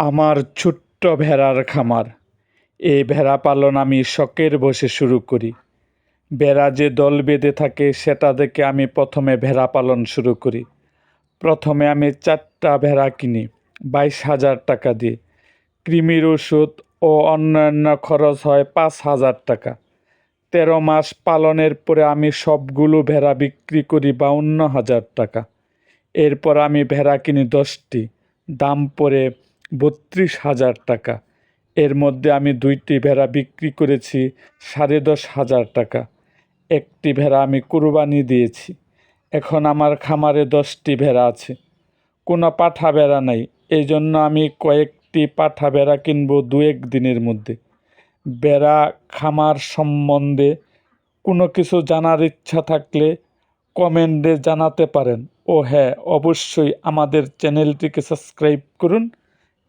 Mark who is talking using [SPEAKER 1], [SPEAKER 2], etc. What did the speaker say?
[SPEAKER 1] আমার ছোট্ট ভেড়ার খামার। এই ভেড়া পালন আমি শখের বসে শুরু করি। ভেড়া যে দল বেঁধে থাকে, সেটা দেখে আমি প্রথমে ভেড়া পালন শুরু করি। প্রথমে আমি চারটা ভেড়া কিনি, বাইশ হাজার টাকা দিয়ে। কৃমির ওষুধ ও অন্যান্য খরচ হয় পাঁচ হাজার টাকা। তেরো মাস পালনের পরে আমি সবগুলো ভেড়া বিক্রি করি বাউন্ন হাজার টাকা। এরপর আমি ভেড়া কিনি দশটি। দাম পড়ে বত্রিশ হাজার টাকা। এর মধ্যে আমি দুইটি ভেড়া বিক্রি করেছি, সাড়ে দশ হাজার টাকা। একটি ভেড়া আমি কুরবানি দিয়েছি। এখন আমার খামারে দশটি ভেড়া আছে। কোনো পাঠা ভেড়া নাই। এই জন্য আমি কয়েকটি পাঠা ভেড়া কিনবো দু এক দিনের মধ্যে। ভেড়া খামার সম্বন্ধে কোনো কিছু জানার ইচ্ছা থাকলে কমেন্টে জানাতে পারেন। ও হ্যাঁ অবশ্যই আমাদের চ্যানেলটিকে সাবস্ক্রাইব করুন।